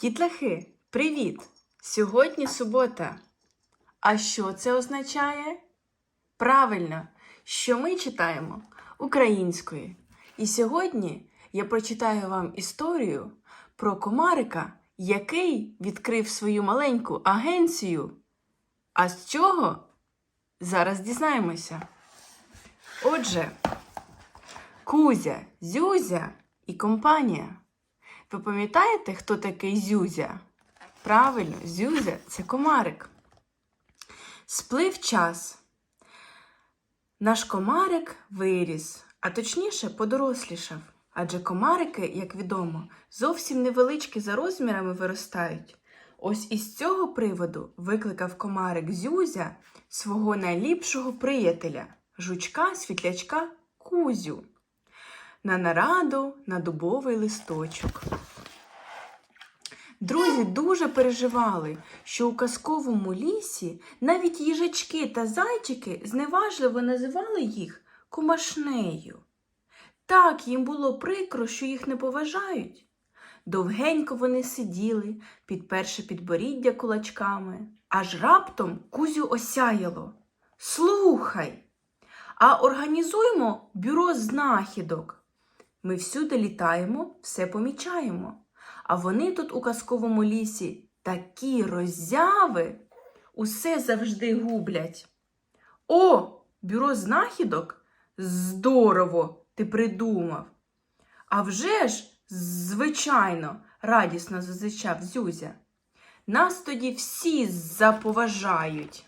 Дітлахи, привіт! Сьогодні субота. А що це означає? Правильно, що ми читаємо українською. І сьогодні я прочитаю вам історію про комарика, який відкрив свою маленьку агенцію. А з чого? Зараз дізнаємося. Отже, Кузя, Зюзя і компанія. Ви пам'ятаєте, хто такий Зюзя? Правильно, Зюзя це комарик. Сплив час. Наш комарик виріс, а точніше подорослішав. Адже комарики, як відомо, зовсім невеличкі за розмірами виростають. Ось із цього приводу викликав комарик Зюзя свого найліпшого приятеля, жучка світлячка Кузю, на нараду на дубовий листочок. Друзі дуже переживали, що у казковому лісі навіть їжачки та зайчики зневажливо називали їх комашнею. Так їм було прикро, що їх не поважають. Довгенько вони сиділи, підперши підборіддя кулачками, аж раптом кузю осяяло. Слухай, а організуємо бюро знахідок. Ми всюди літаємо, все помічаємо. А вони тут у казковому лісі такі роззяви, усе завжди гублять. О, бюро знахідок? Здорово, ти придумав. А вже ж, звичайно, радісно зазичав Зюзя. Нас тоді всі заповажають.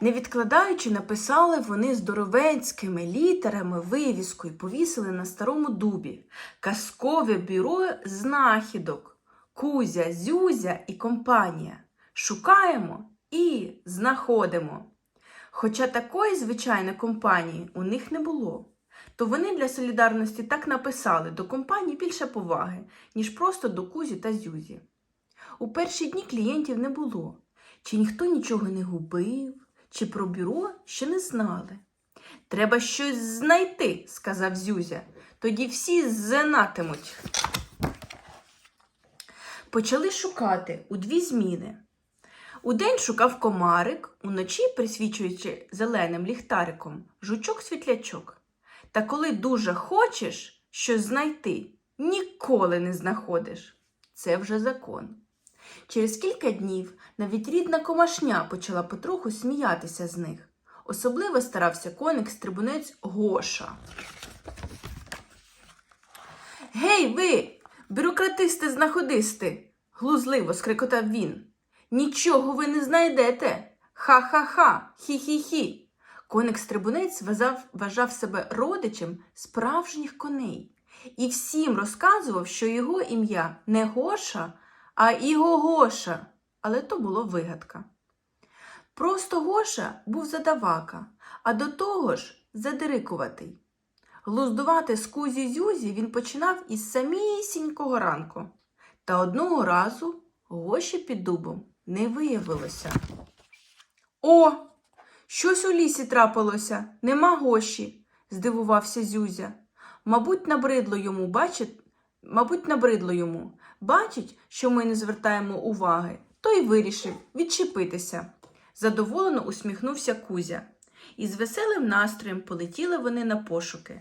Не відкладаючи, написали вони здоровецькими літерами вивіску і повісили на старому дубі казкове бюро знахідок. Кузя, Зюзя і компанія. Шукаємо і знаходимо. Хоча такої звичайної компанії у них не було, то вони для солідарності так написали до компанії більше поваги, ніж просто до Кузі та Зюзі. У перші дні клієнтів не було, чи ніхто нічого не губив, чи про бюро ще не знали. Треба щось знайти, сказав Зюзя, тоді всі зенатимуть. Почали шукати у дві зміни. Удень шукав комарик, уночі, присвічуючи зеленим ліхтариком, жучок-світлячок. Та коли дуже хочеш щось знайти, ніколи не знаходиш. Це вже закон. Через кілька днів навіть рідна комашня почала потроху сміятися з них. Особливо старався коник стрибунець Гоша. Гей, ви, бюрократисти знаходисти, глузливо скрикотав він. Нічого ви не знайдете. Ха-ха-ха, хі-хі-хі. Коник стрибунець вважав, вважав себе родичем справжніх коней і всім розказував, що його ім'я не Гоша, а Іго-Гоша. Але то було вигадка. Просто Гоша був задавака, а до того ж задирикуватий. Глуздувати з кузі зюзі він починав із самісінького ранку. Та одного разу Гоші під дубом не виявилося. О, щось у лісі трапилося, нема Гоші, здивувався Зюзя. Мабуть, набридло йому, бачить, мабуть, набридло йому. Бачить, що ми не звертаємо уваги, то й вирішив відчепитися. Задоволено усміхнувся Кузя. І з веселим настроєм полетіли вони на пошуки.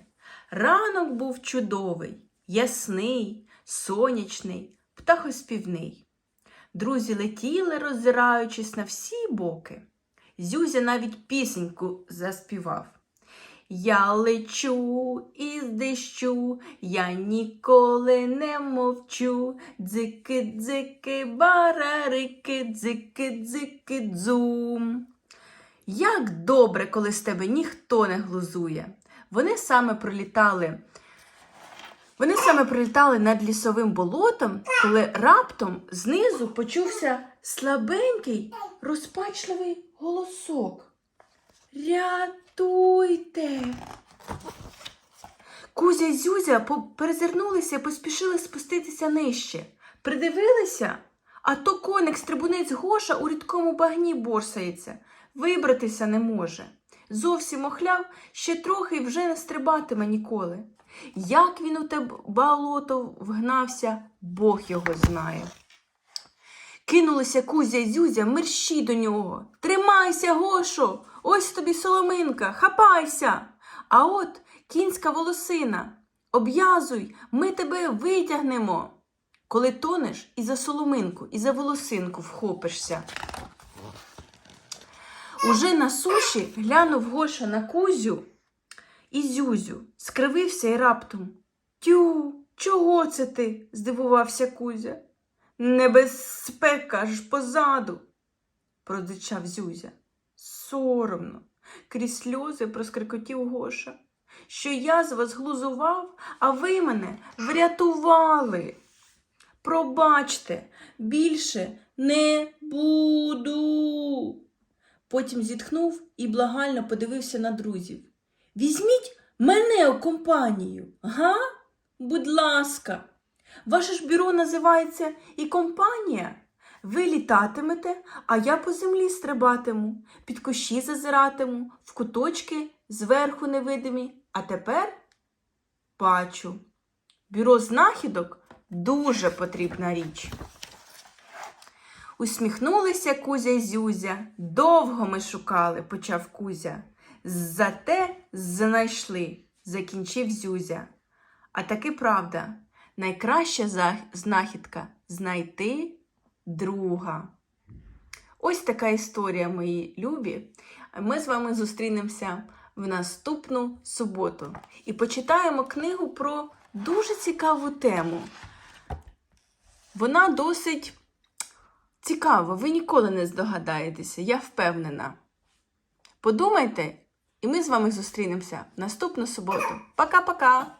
Ранок був чудовий, ясний, сонячний, птахоспівний. Друзі летіли, роззираючись на всі боки. Зюзя навіть пісеньку заспівав. Я лечу із дощу, я ніколи не мовчу. Дзики, дзики, барарики, дзики, дзики, дзум. Як добре, коли з тебе ніхто не глузує. Вони саме пролітали. Вони саме пролітали над лісовим болотом, коли раптом знизу почувся слабенький, розпачливий голосок. Рятуйте. Кузя й Зюзя перезирнулися і поспішили спуститися нижче. Придивилися, а то коник стрибунець Гоша у рідкому багні борсається, вибратися не може. Зовсім охляв, ще трохи й вже не стрибатиме ніколи. Як він у те болото вгнався, Бог його знає. Кинулися Кузя й Зюзя мерщі до нього. Тримайся, Гошо, ось тобі соломинка, хапайся. А от кінська волосина. Об'язуй, ми тебе витягнемо. Коли тонеш і за соломинку, і за волосинку вхопишся. Уже на суші глянув Гоша на Кузю і Зюзю, скривився і раптом. Тю, чого це ти? здивувався Кузя. Небезпека ж позаду, продичав Зюзя. Соромно, крізь сльози проскрикотів Гоша, що я з вас глузував, а ви мене врятували. Пробачте, більше не буду. Потім зітхнув і благально подивився на друзів. Візьміть мене у компанію, га? Будь ласка. Ваше ж бюро називається і компанія. Ви літатимете, а я по землі стрибатиму, під кущі зазиратиму, в куточки зверху невидимі. А тепер бачу. Бюро знахідок дуже потрібна річ. Усміхнулися Кузя й Зюзя. Довго ми шукали, почав Кузя. Зате знайшли, закінчив Зюзя. А таки правда, найкраща знахідка знайти друга. Ось така історія, мої любі. Ми з вами зустрінемося в наступну суботу і почитаємо книгу про дуже цікаву тему. Вона досить цікава, ви ніколи не здогадаєтеся, я впевнена. Подумайте, і ми з вами зустрінемося в наступну суботу. Пока-пока!